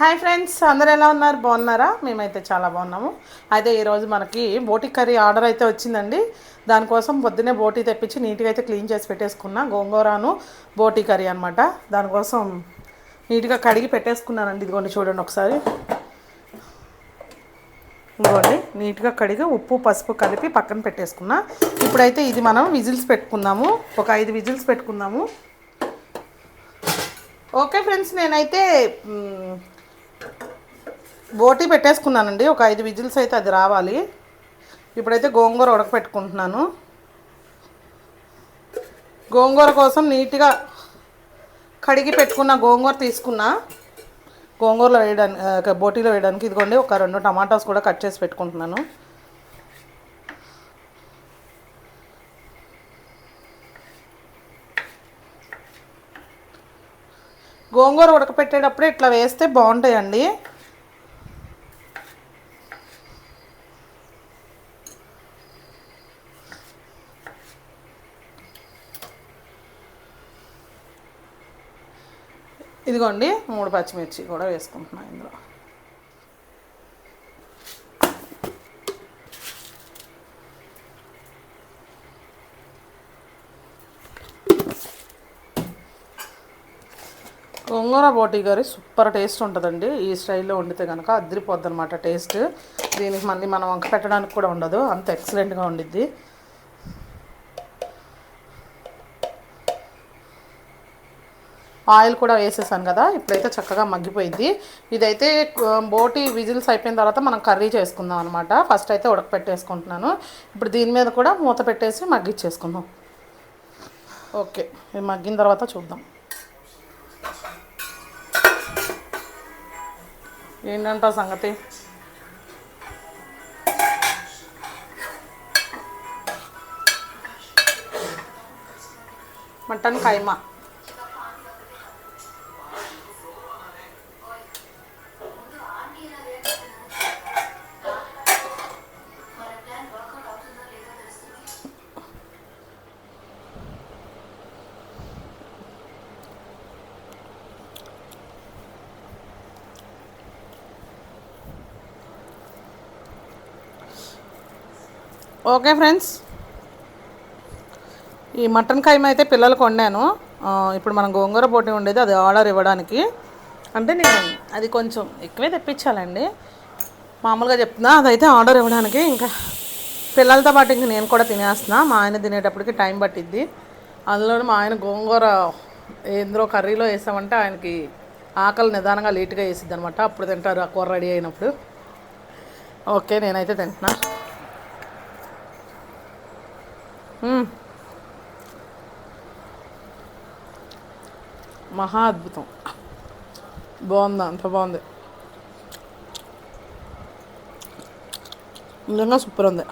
Hi friends అందరు ఎలా ఉన్నారు? బాగున్నారా? మేమైతే చాలా బాగున్నాము. అయితే ఈరోజు మనకి బోటి కర్రీ ఆర్డర్ అయితే వచ్చిందండి. దానికోసం పొద్దున్నే బోటి తెప్పించి నీట్గా అయితే క్లీన్ చేసి పెట్టేసుకున్నా. గోంగూరను బోటి కర్రీ అనమాట దానికోసం నీట్గా కడిగి పెట్టేసుకున్నానండి. ఇదిగోండి చూడండి ఒకసారి. ఇదిగోండి నీట్గా కడిగి ఉప్పు పసుపు కలిపి పక్కన పెట్టేసుకున్నా. ఇప్పుడైతే ఇది మనం విజిల్స్ పెట్టుకుందాము. ఒక ఐదు విజిల్స్ పెట్టుకుందాము. ఓకే ఫ్రెండ్స్ నేనైతే బోటి పెట్టేసుకున్నానండి. ఒక ఐదు విజిల్స్ అయితే అది రావాలి. ఇప్పుడైతే గోంగూర ఉడకపెట్టుకుంటున్నాను. గోంగూర కోసం నీట్గా కడిగి పెట్టుకున్న గోంగూర తీసుకున్నా. గోంగూరలో వేయడానికి బోటీలో వేయడానికి ఇదిగోండి ఒక రెండు టమాటాస్ కూడా కట్ చేసి పెట్టుకుంటున్నాను. గోంగూర ఉడకపెట్టేటప్పుడు ఇట్లా వేస్తే బాగుంటాయండి. ఇదిగోండి మూడు పచ్చిమిర్చి కూడా వేసుకుంటున్నాను ఇందులో. గోంగూర బోటీ కర్రీ సూపర్ టేస్ట్ ఉంటుందండి. ఈ స్టైల్లో వండితే కనుక అదిరిపోద్ది అనమాట టేస్ట్. దీనికి మళ్ళీ మనం వంక పెట్టడానికి కూడా ఉండదు. అంత ఎక్సలెంట్గా ఉండిద్ది. ఆయిల్ కూడా వేసేసాను కదా ఇప్పుడైతే చక్కగా మగ్గిపోయింది. ఇదైతే బోటి విజిల్స్ అయిపోయిన తర్వాత మనం కర్రీ చేసుకుందాం అనమాట ఫస్ట్ అయితే ఉడకపెట్టేసుకుంటున్నాను. ఇప్పుడు దీని మీద కూడా మూత పెట్టేసి మగ్గిచ్చేసుకుందాం ఓకే ఇది మగ్గిన తర్వాత చూద్దాం. ఏంటంట సంగతి? మటన్ కైమా. Okay friends. ఈ మటన్ కైమ అయితే పిల్లలకు వండాను ఇప్పుడు మనం గోంగూర పోటీ ఉండేది అది ఆర్డర్ ఇవ్వడానికి. అంటే నేను అది కొంచెం ఎక్కువే తెప్పించాలండి. మామూలుగా చెప్తున్నా అదైతే ఆర్డర్ ఇవ్వడానికి ఇంకా పిల్లలతో పాటు ఇంక నేను కూడా తినేస్తున్నా. మా ఆయన తినేటప్పటికి టైం పట్టిద్ది. అందులోనే మా ఆయన గోంగూర ఏంద్రో కర్రీలో వేసామంటే ఆయనకి ఆకలి నిదానంగా లేట్గా వేసిద్ది అనమాట అప్పుడు తింటారు ఆ కూర రెడీ అయినప్పుడు. ఓకే నేనైతే తింటున్నా మ్మ్. మహా అద్భుతం. బాగుంది అంత బాగుంది. నిజంగా సూపర్ ఉంది.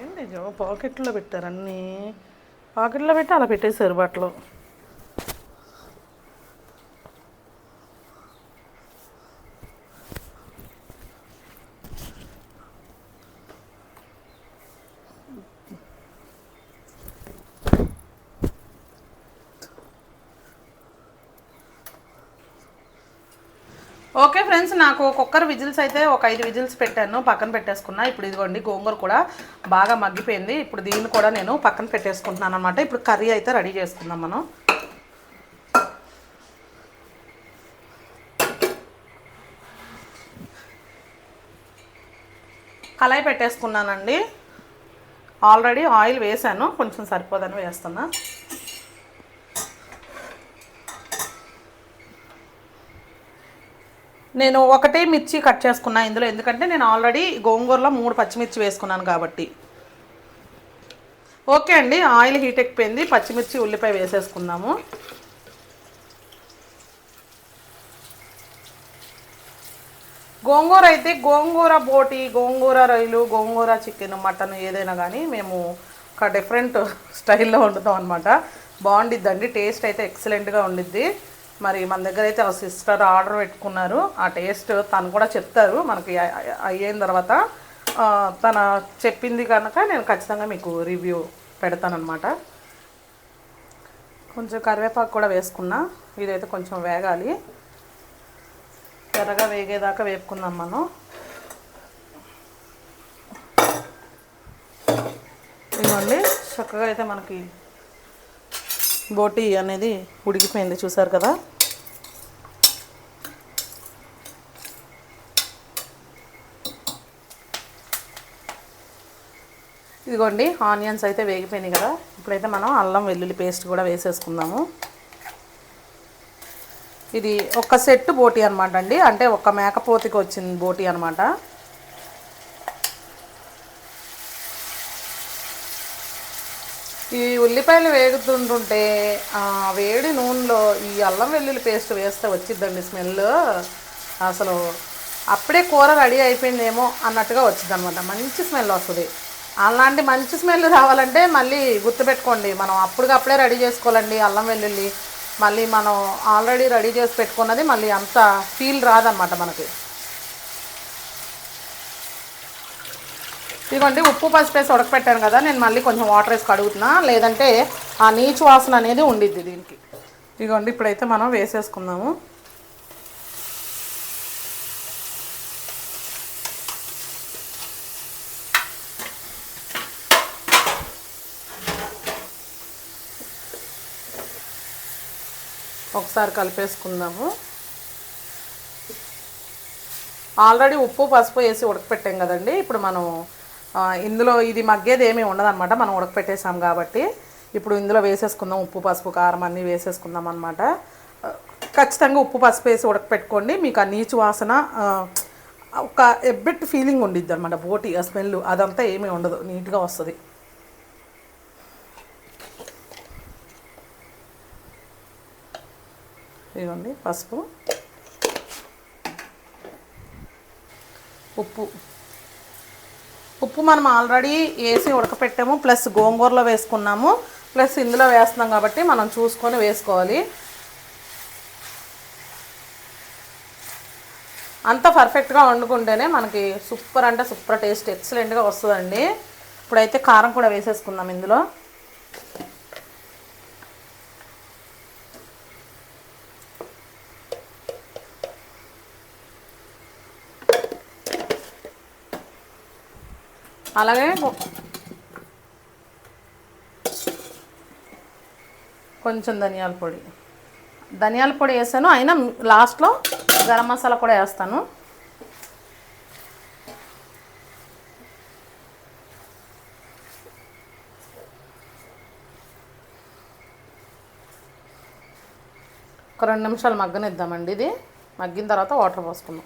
ఏంటి పాకెట్లో పెట్టారు అన్నీ. పాకెట్లో పెట్టి అలా పెట్టేశారు బట్టలు. ఓకే ఫ్రెండ్స్ నాకు కుక్కర్ విజిల్స్ అయితే ఒక ఐదు విజిల్స్ పెట్టాను పక్కన పెట్టేసుకున్నా. ఇప్పుడు ఇదిగోండి గోంగూర కూడా బాగా మగ్గిపోయింది. ఇప్పుడు దీన్ని కూడా నేను పక్కన పెట్టేసుకుంటున్నాను అనమాట ఇప్పుడు కర్రీ అయితే రెడీ చేసుకుందాం మనం. కళాయి పెట్టేసుకున్నానండి. ఆల్రెడీ ఆయిల్ వేసాను కొంచెం సరిపోదని వేస్తున్నా. నేను ఒకటే మిర్చి కట్ చేసుకున్నా ఇందులో ఎందుకంటే నేను ఆల్రెడీ గోంగూరలో మూడు పచ్చిమిర్చి వేసుకున్నాను కాబట్టి. ఓకే అండి ఆయిల్ హీట్ ఎక్కిపోయింది పచ్చిమిర్చి ఉల్లిపాయ వేసేసుకుందాము. గోంగూర అయితే గోంగూర బోటి గోంగూర రొయ్యలు గోంగూర చికెన్ మటన్ ఏదైనా కానీ మేము ఒక డిఫరెంట్ స్టైల్లో వండుతాం అనమాట బాగుండిద్దండి టేస్ట్ అయితే ఎక్సలెంట్గా ఉండిద్ది. మరి మన దగ్గర అయితే సిస్టర్ ఆర్డర్ పెట్టుకున్నారు. ఆ టేస్ట్ తను కూడా చెప్తారు. మనకి అయిన తర్వాత తన చెప్పింది కనుక నేను ఖచ్చితంగా మీకు రివ్యూ పెడతానమాట కొంచెం కరివేపాకు కూడా వేసుకున్నా. ఇదైతే కొంచెం వేగాలి. ఎర్రగా వేగేదాకా వేపుకుందాం మనం. ఇదిగోండి చక్కగా అయితే మనకి బోటి అనేది ఉడికిపోయింది చూసారు కదా? ఇదిగోండి ఆనియన్స్ అయితే వేగిపోయినాయి కదా? ఇప్పుడైతే మనం అల్లం వెల్లుల్లి పేస్ట్ కూడా వేసేసుకుందాము. ఇది ఒక సెట్ బోటి అనమాట అండి. అంటే ఒక మేకపోతికి వచ్చింది బోటి అనమాట ఈ ఉల్లిపాయలు వేగుతుంటుంటే ఆ వేడి నూనెలో ఈ అల్లం వెల్లుల్లి పేస్ట్ వేస్తే వచ్చిద్దండి స్మెల్. అసలు అప్పుడే కూర రెడీ అయిపోయిందేమో అన్నట్టుగా వచ్చింది అనమాట మంచి స్మెల్ వస్తుంది. అలాంటి మంచి స్మెల్ రావాలంటే మళ్ళీ గుర్తుపెట్టుకోండి మనం అప్పటికప్పుడే రెడీ చేసుకోవాలండి అల్లం వెల్లుల్లి. మళ్ళీ మనం ఆల్రెడీ రెడీ చేసి పెట్టుకున్నది మళ్ళీ అంత ఫీల్ రాదనమాట మనకి. ఇదిగోండి ఉప్పు పసుపు వేసి ఉడకపెట్టాను కదా నేను మళ్ళీ కొంచెం వాటర్ వేసి కడుగుతున్నా. లేదంటే ఆ నీచు వాసన అనేది ఉండిద్ది దీనికి. ఇదిగోండి ఇప్పుడైతే మనం వేసేసుకుందాము. ఒకసారి కలిపేసుకుందాము. ఆల్రెడీ ఉప్పు పసుపు వేసి ఉడకపెట్టాం కదండి ఇప్పుడు మనం ఇందులో ఇది మగ్గేది ఏమీ ఉండదన్నమాట. మనం ఉడకపెట్టేసాం కాబట్టి. ఇప్పుడు ఇందులో వేసేసుకుందాం ఉప్పు పసుపు కారం అన్నీ వేసేసుకుందాం అనమాట ఖచ్చితంగా ఉప్పు పసుపు వేసి ఉడకపెట్టుకోండి. మీకు ఆ నీచు వాసన ఒక ఎబ్బెట్ ఫీలింగ్ ఉండిద్ది అనమాట బోటి ఆ స్మెల్ అదంతా ఏమీ ఉండదు. నీట్గా వస్తుంది. ఇదిగోండి పసుపు. ఉప్పు. ఉప్పు మనం ఆల్రెడీ వేసి ఉడకపెట్టాము ప్లస్ గోంగూరలో వేసుకున్నాము ప్లస్ ఇందులో వేస్తున్నాం కాబట్టి మనం చూసుకొని వేసుకోవాలి. అంత పర్ఫెక్ట్గా వండుకుంటేనే మనకి సూపర్ అంటే సూపర్ టేస్ట్ ఎక్సలెంట్గా వస్తుందండి. ఇప్పుడైతే కారం కూడా వేసేసుకుందాం ఇందులో. అలాగే కొంచెం ధనియాల పొడి. ధనియాల పొడి వేసాను. అయినా లాస్ట్లో గరం మసాలా కూడా వేస్తాను. ఒక రెండు నిమిషాలు మగ్గనిద్దామండి ఇది. మగ్గిన తర్వాత వాటర్ పోసుకుందాం.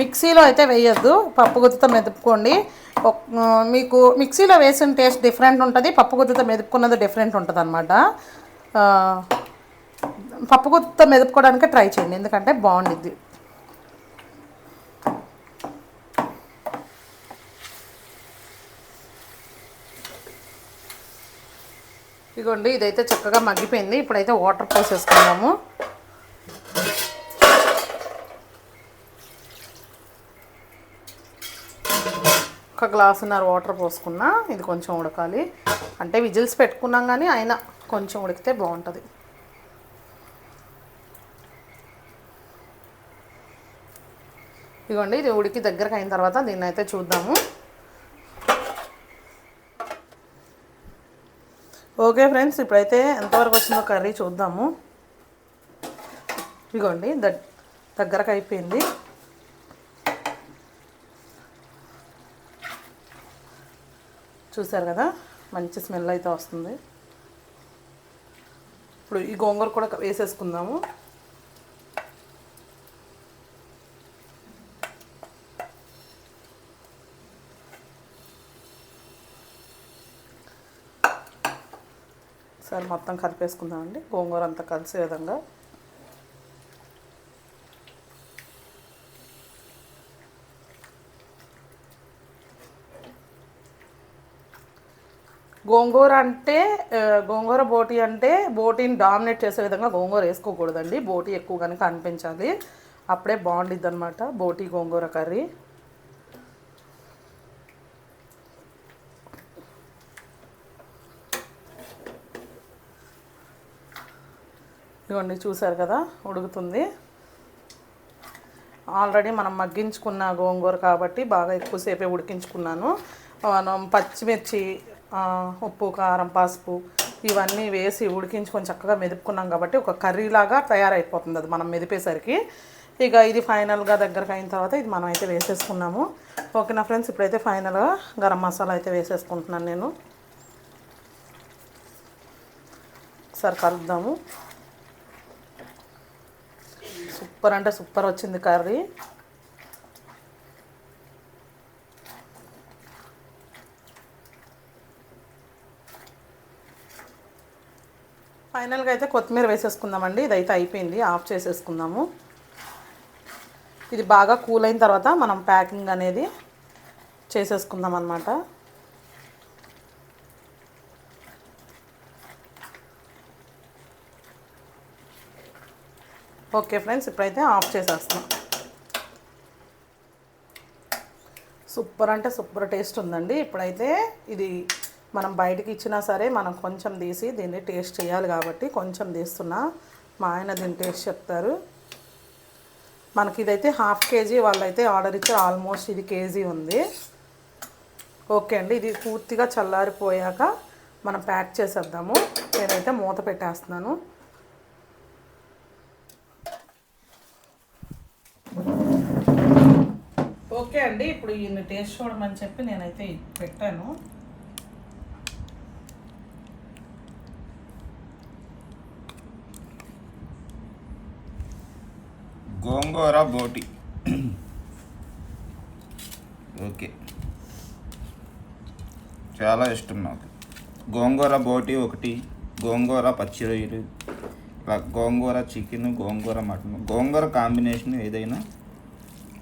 మిక్సీలో అయితే వేయొద్దు. పప్పు గుత్తితో మెదుపుకోండి. మీకు మిక్సీలో వేసిన టేస్ట్ డిఫరెంట్ ఉంటుంది. పప్పు గుత్తితో మెదుపుకున్నది డిఫరెంట్ ఉంటుంది అనమాట పప్పు గుత్తితో మెదుపుకోవడానికి ట్రై చేయండి. ఎందుకంటే బాగుండిద్ది. ఇదిగోండి ఇదైతే చక్కగా మగ్గిపోయింది. ఇప్పుడైతే వాటర్ పోసేసుకున్నాము ఒక గ్లాసున్నర వాటర్ పోసుకున్నా ఇది కొంచెం ఉడకాలి. అంటే విజిల్స్ పెట్టుకున్నాం కానీ అయినా కొంచెం ఉడికితే బాగుంటుంది. ఇదిగోండి ఇది ఉడికి దగ్గరకు అయిన తర్వాత దీన్ని అయితే చూద్దాము. ఓకే ఫ్రెండ్స్ ఇప్పుడైతే ఎంతవరకు వచ్చిందో కర్రీ చూద్దాము. ఇదిగోండి దగ్గరకు అయిపోయింది చూసారు కదా? మంచి స్మెల్ అయితే వస్తుంది. ఇప్పుడు ఈ గోంగూర కూడా వేసేసుకుందాము. సరే మొత్తం కలిపేసుకుందామండి. గోంగూర అంతా కలిసే విధంగా. గోంగూర అంటే గోంగూర బోటి అంటే బోటీని డామినేట్ చేసే విధంగా గోంగూర వేసుకోకూడదండి. బోటీ ఎక్కువ కనుక అనిపించాలి. అప్పుడే బాగుండిద్ది అనమాట బోటీ గోంగూర కర్రీ. ఇదిగోండి చూసారు కదా ఉడుకుతుంది. ఆల్రెడీ మనం మగ్గించుకున్న గోంగూర కాబట్టి బాగా ఎక్కువసేపే ఉడికించుకున్నాను. మనం పచ్చిమిర్చి ఉప్పు కారం పసుపు ఇవన్నీ వేసి ఉడికించి కొంచెం చక్కగా మెదుపుకున్నాం కాబట్టి ఒక కర్రీలాగా తయారైపోతుంది అది మనం మెదిపేసరికి. ఇక ఇది ఫైనల్గా దగ్గరకు అయిన తర్వాత ఇది మనం అయితే వేసేసుకున్నాము. ఓకేనా ఫ్రెండ్స్? ఇప్పుడైతే ఫైనల్గా గరం మసాలా అయితే వేసేసుకుంటున్నాను నేను. ఒకసారి కలుద్దాము. సూపర్ అంటే సూపర్ వచ్చింది కర్రీ. ఫైనల్గా అయితే కొత్తిమీర వేసేసుకుందామండి. ఇదైతే అయిపోయింది. ఆఫ్ చేసేసుకుందాము. ఇది బాగా కూల్ అయిన తర్వాత మనం ప్యాకింగ్ అనేది చేసేసుకుందాం అనమాట ఓకే ఫ్రెండ్స్ ఇప్పుడైతే ఆఫ్ చేసేస్తాం సూపర్ అంటే సూపర్ టేస్ట్ ఉందండి. ఇప్పుడైతే ఇది మనం బయటకి ఇచ్చినా సరే మనం కొంచెం తీసి దీన్ని టేస్ట్ చేయాలి కాబట్టి కొంచెం తీస్తున్నా. మా ఆయన దీన్ని టేస్ట్ చెప్తారు. మనకి ఇదైతే హాఫ్ కేజీ వాళ్ళైతే ఆర్డర్ ఇచ్చారు. ఆల్మోస్ట్ ఇది కేజీ ఉంది. ఓకే అండి. ఇది పూర్తిగా చల్లారిపోయాక మనం ప్యాక్ చేసేద్దాము. నేనైతే మూత పెట్టేస్తున్నాను. ఓకే అండి. ఇప్పుడు ఈయన టేస్ట్ చూడమని చెప్పి నేనైతే పెట్టాను. గోంగూర బోటి. ఓకే. చాలా ఇష్టం నాకు. గోంగూర బోటి ఒకటి గోంగూర పచ్చి రొయ్యలు ఇలా గోంగూర చికెన్ గోంగూర మటన్. గోంగూర కాంబినేషన్ ఏదైనా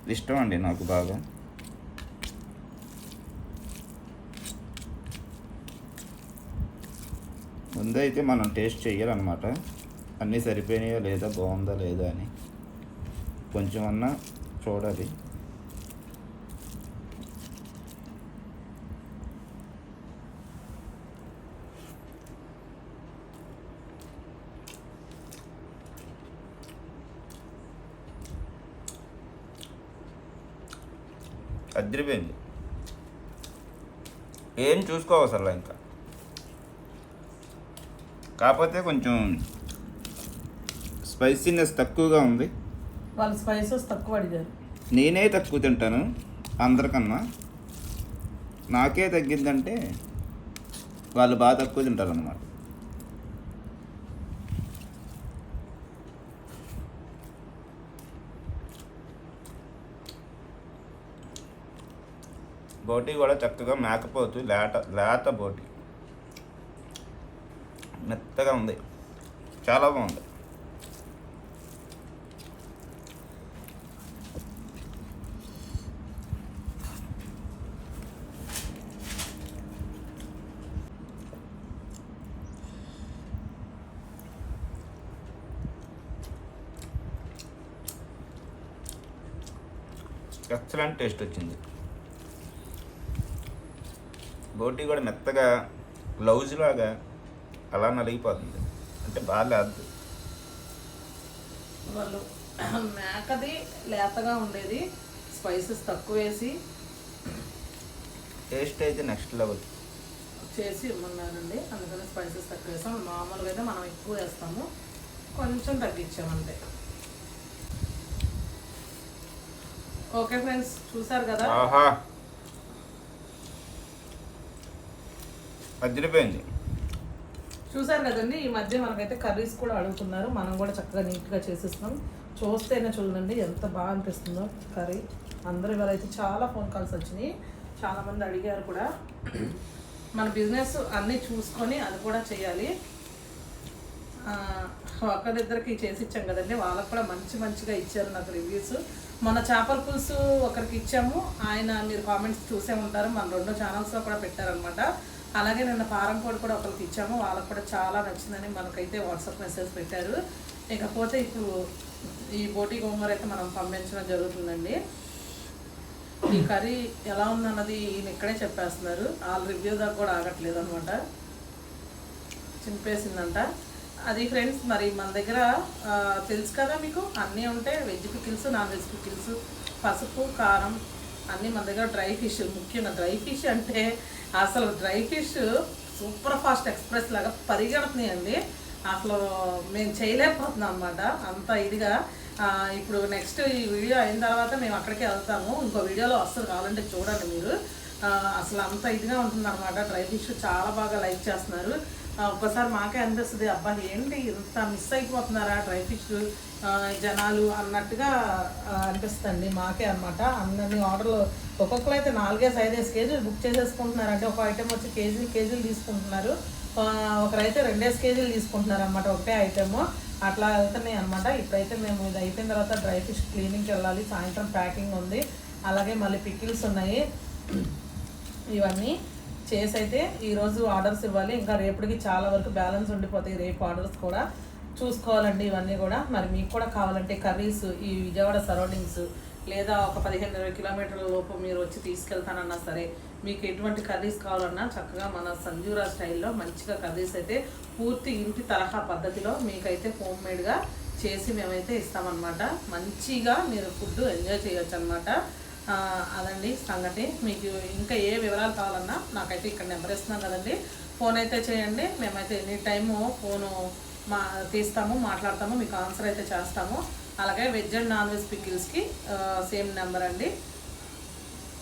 ఇష్టం అండి నాకు బాగా. ముందైతే మనం టేస్ట్ చేయాలన్నమాట అన్నీ సరిపోయినాయో లేదా బాగుందా లేదా అని. కొంచెం అన్నా చూడాలి. అదిరిపోయింది. ఏం చూసుకోవసరలా ఇంకా? కాకపోతే కొంచెం స్పైసీనెస్ తక్కువగా ఉంది. వాళ్ళు స్పైసెస్ తక్కువ అడిగారు. నేనే తక్కువ తింటాను అందరికన్నా. నాకే తగ్గిందంటే వాళ్ళు బాగా తక్కువ తింటారు అన్నమాట బోటి కూడా చక్కగా మేకపోతు లేట లేత బోటి. మెత్తగా ఉంది. చాలా బాగుంది. ఎక్సలెంట్ టేస్ట్ వచ్చింది. బోటి కూడా మెత్తగా లౌజ్ లాగా అలా నలిగిపోతుంది. అంటే బాగా లేదు వాళ్ళు మేకది లేతగా ఉండేది స్పైసెస్ తక్కువ వేసి టేస్ట్ అయితే నెక్స్ట్ లెవెల్ చేసి ఇమ్మన్నారండి. అందుకని స్పైసెస్ తక్కువ వేసాం. మామూలుగా అయితే మనం ఎక్కువ వేస్తాము. కొంచెం తగ్గించామంతే. ఓకే ఫ్రెండ్స్ చూసారు కదా? ఆహా. అదిరిపోయింది. చూసారు కదండి ఈ మధ్య మనకైతే కర్రీస్ కూడా అడుగుతున్నారు. మనం కూడా చక్కగా నీట్గా చేసిస్తాం చూస్తేనే చూడండి ఎంత బాగా అనిపిస్తుందో కర్రీ. అందరూ ఇవాళ అయితే చాలా ఫోన్ కాల్స్ వచ్చినాయి. చాలామంది అడిగారు కూడా. మన బిజినెస్ అన్నీ చూసుకొని అది కూడా చేయాలి. ఒకరిద్దరికి చేసి ఇచ్చాం కదండి. వాళ్ళకు కూడా మంచి మంచిగా ఇచ్చారు నాకు రివ్యూస్ మొన్న చేపల పులుసు ఒకరికి ఇచ్చాము. ఆయన మీరు కామెంట్స్ చూసే ఉంటారు. మన రెండో ఛానల్స్లో కూడా పెట్టారనమాట అలాగే నిన్న పారం కోడి కూడా ఒకరికి ఇచ్చాము. వాళ్ళకు కూడా చాలా నచ్చిందని మనకైతే వాట్సాప్ మెసేజ్ పెట్టారు. ఇకపోతే ఇప్పుడు ఈ బోటి గోంగూర అయితే మనం పంపించడం జరుగుతుందండి. ఈ కర్రీ ఎలా ఉందన్నది ఈయన ఇక్కడే చెప్పేస్తున్నారు. వాళ్ళ రివ్యూ దాకా కూడా ఆగట్లేదు అనమాట చింపేసిందంట. అది ఫ్రెండ్స్ మరి మన దగ్గర తెలుసు కదా మీకు? అన్నీ ఉంటాయి veg pickles non veg pickles పసుపు కారం అన్నీ మన దగ్గర డ్రై ఫిష్ ముఖ్యంగా డ్రై ఫిష్ అంటే అసలు dry fish super fast express లాగా పరిగెడుతున్నాయండి. అసలు మేము చేయలేకపోతున్నాం అనమాట అంత ఇదిగా ఇప్పుడు నెక్స్ట్ ఈ వీడియో అయిన తర్వాత మేము అక్కడికే వెళ్తాము. ఇంకో వీడియోలో వస్తుంది కావాలంటే చూడండి మీరు. అసలు అంత ఇదిగా ఉంటుంది అనమాట డ్రై ఫిష్ చాలా బాగా లైక్ చేస్తున్నారు. ఒక్కసారి మాకే అనిపిస్తుంది అబ్బా ఏంటి ఇంత మిస్ అయిపోతున్నారా డ్రై ఫిష్ జనాలు అన్నట్టుగా అనిపిస్తుంది మాకే అనమాట అన్ని ఆర్డర్లు ఒక్కొక్కరు అయితే నాలుగేసి ఐదేసి కేజీలు బుక్ చేసేసుకుంటున్నారు. అంటే ఒక ఐటెం వచ్చి కేజీ కేజీలు తీసుకుంటున్నారు. ఒకరైతే రెండేసి కేజీలు తీసుకుంటున్నారు అనమాట ఒకే ఐటెము అట్లా వెళ్తున్నాయి అనమాట ఇప్పుడైతే మేము ఇది అయిపోయిన తర్వాత డ్రై ఫిష్ క్లీనింగ్కి వెళ్ళాలి. సాయంత్రం ప్యాకింగ్ ఉంది. అలాగే మళ్ళీ పికిల్స్ ఉన్నాయి. ఇవన్నీ చేసి అయితే ఈరోజు ఆర్డర్స్ ఇవ్వాలి. ఇంకా రేపటికి చాలా వరకు బ్యాలెన్స్ ఉండిపోతాయి. రేపు ఆర్డర్స్ కూడా చూసుకోవాలండి ఇవన్నీ కూడా. మరి మీకు కూడా కావాలంటే కర్రీస్ ఈ విజయవాడ సరౌండింగ్స్ లేదా ఒక పదిహేను ఇరవై కిలోమీటర్ల లోపు మీరు వచ్చి తీసుకెళ్తానన్నా సరే మీకు ఎటువంటి కర్రీస్ కావాలన్నా చక్కగా మన సంజూరా స్టైల్లో మంచిగా కర్రీస్ అయితే పూర్తి ఇంటి తరహా పద్ధతిలో మీకైతే హోమ్ మేడ్గా చేసి మేమైతే ఇస్తామన్నమాట. మంచిగా మీరు ఫుడ్ ఎంజాయ్ చేయొచ్చు అనమాట అదండి సంగతి. మీకు ఇంకా ఏ వివరాలు కావాలన్నా నాకైతే ఇక్కడ నెంబర్ ఇస్తున్నాం కదండి. ఫోన్ అయితే చేయండి. మేమైతే ఎనీ టైము ఫోను మా తీస్తాము మాట్లాడతాము మీకు ఆన్సర్ అయితే చేస్తాము. అలాగే వెజ్ అండ్ నాన్ వెజ్ పికిల్స్కి సేమ్ నెంబర్ అండి.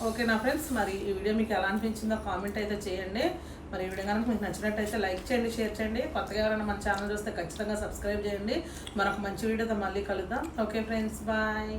ఓకే నా ఫ్రెండ్స్? మరి ఈ వీడియో మీకు ఎలా అనిపించిందో కామెంట్ అయితే చేయండి. మరి ఈ వీడియో కనుక మీకు నచ్చినట్టయితే లైక్ చేయండి షేర్ చేయండి. కొత్తగా ఎవరైనా మన ఛానల్ చూస్తే ఖచ్చితంగా సబ్స్క్రైబ్ చేయండి. మరొక మంచి వీడియోతో మళ్ళీ కలుద్దాం. Okay friends bye.